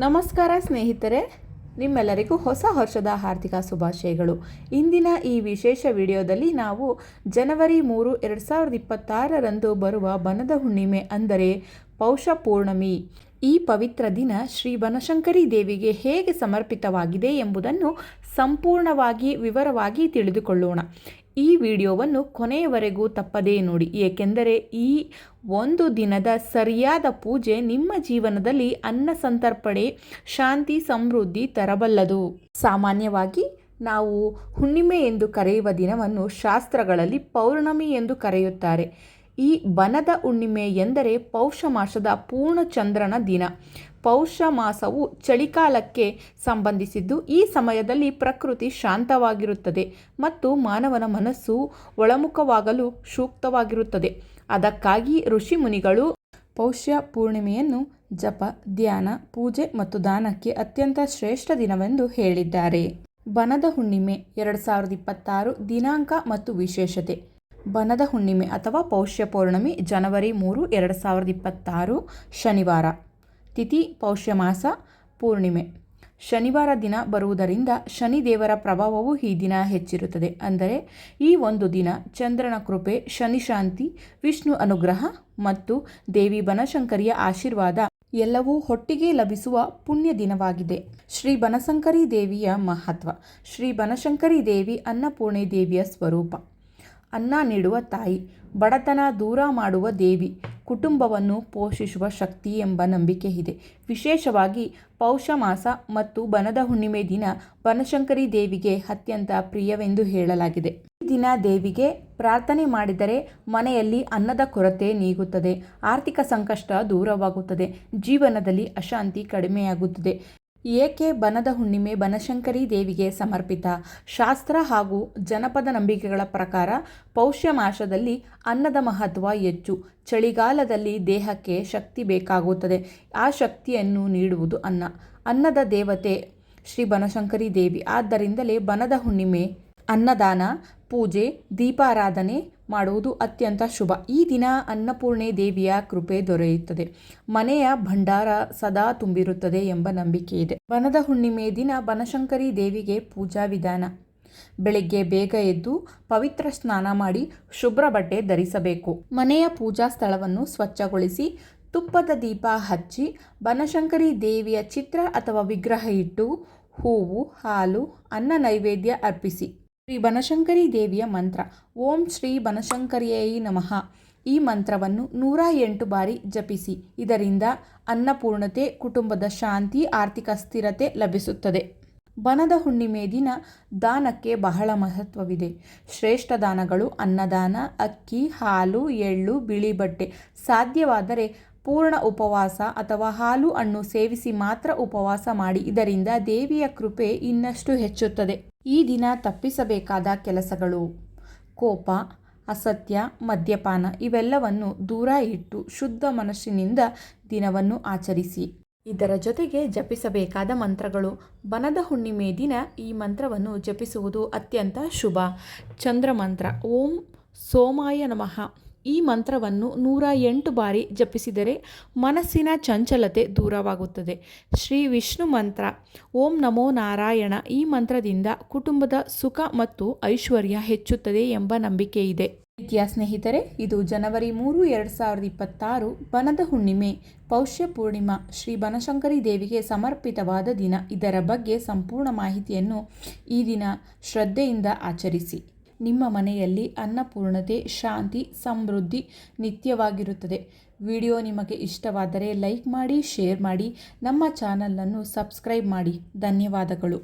ನಮಸ್ಕಾರ ಸ್ನೇಹಿತರೆ, ನಿಮ್ಮೆಲ್ಲರಿಗೂ ಹೊಸ ವರ್ಷದ ಹಾರ್ದಿಕ ಶುಭಾಶಯಗಳು. ಇಂದಿನ ಈ ವಿಶೇಷ ವಿಡಿಯೋದಲ್ಲಿ ನಾವು ಜನವರಿ ಮೂರು, ಎರಡು ಸಾವಿರದ ಇಪ್ಪತ್ತಾರರಂದು ಬರುವ ಬನದ ಹುಣ್ಣಿಮೆ ಅಂದರೆ ಪೌಷ ಪೌರ್ಣಮಿ. ಈ ಪವಿತ್ರ ದಿನ ಶ್ರೀ ಬನಶಂಕರಿ ದೇವಿಗೆ ಹೇಗೆ ಸಮರ್ಪಿತವಾಗಿದೆ ಎಂಬುದನ್ನು ಸಂಪೂರ್ಣವಾಗಿ ವಿವರವಾಗಿ ತಿಳಿದುಕೊಳ್ಳೋಣ. ಈ ವಿಡಿಯೋವನ್ನು ಕೊನೆಯವರೆಗೂ ತಪ್ಪದೇ ನೋಡಿ. ಏಕೆಂದರೆ ಈ ಒಂದು ದಿನದ ಸರಿಯಾದ ಪೂಜೆ ನಿಮ್ಮ ಜೀವನದಲ್ಲಿ ಅನ್ನ ಸಂತರ್ಪಣೆ, ಶಾಂತಿ, ಸಮೃದ್ಧಿ ತರಬಲ್ಲದು. ಸಾಮಾನ್ಯವಾಗಿ ನಾವು ಹುಣ್ಣಿಮೆ ಎಂದು ಕರೆಯುವ ದಿನವನ್ನು ಶಾಸ್ತ್ರಗಳಲ್ಲಿ ಪೌರ್ಣಮಿ ಎಂದು ಕರೆಯುತ್ತಾರೆ. ಈ ಬನದ ಹುಣ್ಣಿಮೆ ಎಂದರೆ ಪೌಷ ಮಾಸದ ಪೂರ್ಣ ಚಂದ್ರನ ದಿನ. ಪೌಷ ಮಾಸವು ಚಳಿಕಾಲಕ್ಕೆ ಸಂಬಂಧಿಸಿದ್ದು ಈ ಸಮಯದಲ್ಲಿ ಪ್ರಕೃತಿ ಶಾಂತವಾಗಿರುತ್ತದೆ ಮತ್ತು ಮಾನವನ ಮನಸ್ಸು ಒಳಮುಖವಾಗಲು ಸೂಕ್ತವಾಗಿರುತ್ತದೆ. ಅದಕ್ಕಾಗಿ ಋಷಿ ಮುನಿಗಳು ಪೌಷ್ಯ ಪೂರ್ಣಿಮೆಯನ್ನು ಜಪ, ಧ್ಯಾನ, ಪೂಜೆ ಮತ್ತು ದಾನಕ್ಕೆ ಅತ್ಯಂತ ಶ್ರೇಷ್ಠ ದಿನವೆಂದು ಹೇಳಿದ್ದಾರೆ. ಬನದ ಹುಣ್ಣಿಮೆ ಎರಡು ಸಾವಿರದ ಇಪ್ಪತ್ತಾರು ದಿನಾಂಕ ಮತ್ತು ವಿಶೇಷತೆ. ಬನದ ಹುಣ್ಣಿಮೆ ಅಥವಾ ಪೌಷ್ಯ ಪೌರ್ಣಮಿ ಜನವರಿ ಮೂರು, ಎರಡು ಸಾವಿರದ ಇಪ್ಪತ್ತಾರು, ಶನಿವಾರ. ತಿಥಿ ಪೌಷ್ಯ ಮಾಸ, ಪೂರ್ಣಿಮೆ. ಶನಿವಾರ ದಿನ ಬರುವುದರಿಂದ ಶನಿ ದೇವರ ಪ್ರಭಾವವು ಈ ದಿನ ಹೆಚ್ಚಿರುತ್ತದೆ. ಅಂದರೆ ಈ ಒಂದು ದಿನ ಚಂದ್ರನ ಕೃಪೆ, ಶನಿ ಶಾಂತಿ, ವಿಷ್ಣು ಅನುಗ್ರಹ ಮತ್ತು ದೇವಿ ಬನಶಂಕರಿಯ ಆಶೀರ್ವಾದ ಎಲ್ಲವೂ ಒಟ್ಟಿಗೆ ಲಭಿಸುವ ಪುಣ್ಯ ದಿನವಾಗಿದೆ. ಶ್ರೀ ಬನಶಂಕರಿ ದೇವಿಯ ಮಹತ್ವ. ಶ್ರೀ ಬನಶಂಕರಿ ದೇವಿ ಅನ್ನಪೂರ್ಣೆ ದೇವಿಯ ಸ್ವರೂಪ. ಅನ್ನ ನೀಡುವ ತಾಯಿ, ಬಡತನ ದೂರ ಮಾಡುವ ದೇವಿ, ಕುಟುಂಬವನ್ನು ಪೋಷಿಸುವ ಶಕ್ತಿ ಎಂಬ ನಂಬಿಕೆ ಇದೆ. ವಿಶೇಷವಾಗಿ ಪೌಷ ಮಾಸ ಮತ್ತು ಬನದ ಹುಣ್ಣಿಮೆ ದಿನ ಬನಶಂಕರಿ ದೇವಿಗೆ ಅತ್ಯಂತ ಪ್ರಿಯವೆಂದು ಹೇಳಲಾಗಿದೆ. ಈ ದಿನ ದೇವಿಗೆ ಪ್ರಾರ್ಥನೆ ಮಾಡಿದರೆ ಮನೆಯಲ್ಲಿ ಅನ್ನದ ಕೊರತೆ ನೀಗುತ್ತದೆ. ಆರ್ಥಿಕ ಸಂಕಷ್ಟ ದೂರವಾಗುತ್ತದೆ. ಜೀವನದಲ್ಲಿ ಅಶಾಂತಿ ಕಡಿಮೆಯಾಗುತ್ತದೆ. ಏಕೆ ಬನದ ಹುಣ್ಣಿಮೆ ಬನಶಂಕರಿ ದೇವಿಗೆ ಸಮರ್ಪಿತ? ಶಾಸ್ತ್ರ ಹಾಗೂ ಜನಪದ ನಂಬಿಕೆಗಳ ಪ್ರಕಾರ ಪೌಷ್ಯ ಮಾಸದಲ್ಲಿ ಅನ್ನದ ಮಹತ್ವ ಹೆಚ್ಚು. ಚಳಿಗಾಲದಲ್ಲಿ ದೇಹಕ್ಕೆ ಶಕ್ತಿ ಬೇಕಾಗುತ್ತದೆ. ಆ ಶಕ್ತಿಯನ್ನು ನೀಡುವುದು ಅನ್ನ. ಅನ್ನದ ದೇವತೆ ಶ್ರೀ ಬನಶಂಕರಿ ದೇವಿ. ಆದ್ದರಿಂದಲೇ ಬನದ ಹುಣ್ಣಿಮೆ, ಅನ್ನದಾನ, ಪೂಜೆ, ದೀಪಾರಾಧನೆ ಮಾಡುವುದು ಅತ್ಯಂತ ಶುಭ. ಈ ದಿನ ಅನ್ನಪೂರ್ಣೆ ದೇವಿಯ ಕೃಪೆ ದೊರೆಯುತ್ತದೆ. ಮನೆಯ ಭಂಡಾರ ಸದಾ ತುಂಬಿರುತ್ತದೆ ಎಂಬ ನಂಬಿಕೆ ಇದೆ. ಬನದ ಹುಣ್ಣಿಮೆ ದಿನ ಬನಶಂಕರಿ ದೇವಿಗೆ ಪೂಜಾ ವಿಧಾನ. ಬೆಳಿಗ್ಗೆ ಬೇಗ ಎದ್ದು ಪವಿತ್ರ ಸ್ನಾನ ಮಾಡಿ ಶುಭ್ರ ಬಟ್ಟೆ ಧರಿಸಬೇಕು. ಮನೆಯ ಪೂಜಾ ಸ್ಥಳವನ್ನು ಸ್ವಚ್ಛಗೊಳಿಸಿ ತುಪ್ಪದ ದೀಪ ಹಚ್ಚಿ ಬನಶಂಕರಿ ದೇವಿಯ ಚಿತ್ರ ಅಥವಾ ವಿಗ್ರಹ ಇಟ್ಟು ಹೂವು, ಹಾಲು, ಅನ್ನ ನೈವೇದ್ಯ ಅರ್ಪಿಸಿ. ಶ್ರೀ ಬನಶಂಕರಿ ದೇವಿಯ ಮಂತ್ರ. ಓಂ ಶ್ರೀ ಬನಶಂಕರಿಯೈ ನಮಃ. ಈ ಮಂತ್ರವನ್ನು ನೂರ ಎಂಟು ಬಾರಿ ಜಪಿಸಿ. ಇದರಿಂದ ಅನ್ನಪೂರ್ಣತೆ, ಕುಟುಂಬದ ಶಾಂತಿ, ಆರ್ಥಿಕ ಸ್ಥಿರತೆ ಲಭಿಸುತ್ತದೆ. ಬನದ ಹುಣ್ಣಿಮೆ ದಿನ ದಾನಕ್ಕೆ ಬಹಳ ಮಹತ್ವವಿದೆ. ಶ್ರೇಷ್ಠ ದಾನಗಳು ಅನ್ನದಾನ, ಅಕ್ಕಿ, ಹಾಲು, ಎಳ್ಳು, ಬಿಳಿ ಬಟ್ಟೆ. ಸಾಧ್ಯವಾದರೆ ಪೂರ್ಣ ಉಪವಾಸ ಅಥವಾ ಹಾಲು ಹಣ್ಣು ಸೇವಿಸಿ ಮಾತ್ರ ಉಪವಾಸ ಮಾಡಿ. ಇದರಿಂದ ದೇವಿಯ ಕೃಪೆ ಇನ್ನಷ್ಟು ಹೆಚ್ಚುತ್ತದೆ. ಈ ದಿನ ತಪ್ಪಿಸಬೇಕಾದ ಕೆಲಸಗಳು. ಕೋಪ, ಅಸತ್ಯ, ಮದ್ಯಪಾನ ಇವೆಲ್ಲವನ್ನು ದೂರ ಇಟ್ಟು ಶುದ್ಧ ಮನಸ್ಸಿನಿಂದ ದಿನವನ್ನು ಆಚರಿಸಿ. ಇದರ ಜೊತೆಗೆ ಜಪಿಸಬೇಕಾದ ಮಂತ್ರಗಳು. ಬನದ ಹುಣ್ಣಿಮೆ ದಿನ ಈ ಮಂತ್ರವನ್ನು ಜಪಿಸುವುದು ಅತ್ಯಂತ ಶುಭ. ಚಂದ್ರ ಮಂತ್ರ. ಓಂ ಸೋಮಾಯ ನಮಃ. ಈ ಮಂತ್ರವನ್ನು ನೂರ ಎಂಟು ಬಾರಿ ಜಪಿಸಿದರೆ ಮನಸ್ಸಿನ ಚಂಚಲತೆ ದೂರವಾಗುತ್ತದೆ. ಶ್ರೀ ವಿಷ್ಣು ಮಂತ್ರ, ಓಂ ನಮೋ ನಾರಾಯಣ ಈ ಮಂತ್ರದಿಂದ ಕುಟುಂಬದ ಸುಖ ಮತ್ತು ಐಶ್ವರ್ಯ ಹೆಚ್ಚುತ್ತದೆ ಎಂಬ ನಂಬಿಕೆ ಇದೆ ಪ್ರೀತಿಯ ಸ್ನೇಹಿತರೆ, ಇದು ಜನವರಿ ಮೂರು, ಎರಡು ಸಾವಿರದ ಇಪ್ಪತ್ತಾರು, ಬನದ ಹುಣ್ಣಿಮೆ, ಪೌಷ್ಯ ಪೂರ್ಣಿಮಾ, ಶ್ರೀ ಬನಶಂಕರಿ ದೇವಿಗೆ ಸಮರ್ಪಿತವಾದ ದಿನ. ಇದರ ಬಗ್ಗೆ ಸಂಪೂರ್ಣ ಮಾಹಿತಿಯನ್ನು ಈ ದಿನ ಶ್ರದ್ಧೆಯಿಂದ ಆಚರಿಸಿ. ನಿಮ್ಮ ಮನೆಯಲ್ಲಿ ಅನ್ನಪೂರ್ಣತೆ, ಶಾಂತಿ, ಸಮೃದ್ಧಿ ನಿತ್ಯವಾಗಿರುತ್ತದೆ. ವಿಡಿಯೋ ನಿಮಗೆ ಇಷ್ಟವಾದರೆ ಲೈಕ್ ಮಾಡಿ, ಶೇರ್ ಮಾಡಿ. ನಮ್ಮ ಚಾನಲನ್ನು ಸಬ್ಸ್ಕ್ರೈಬ್ ಮಾಡಿ. ಧನ್ಯವಾದಗಳು.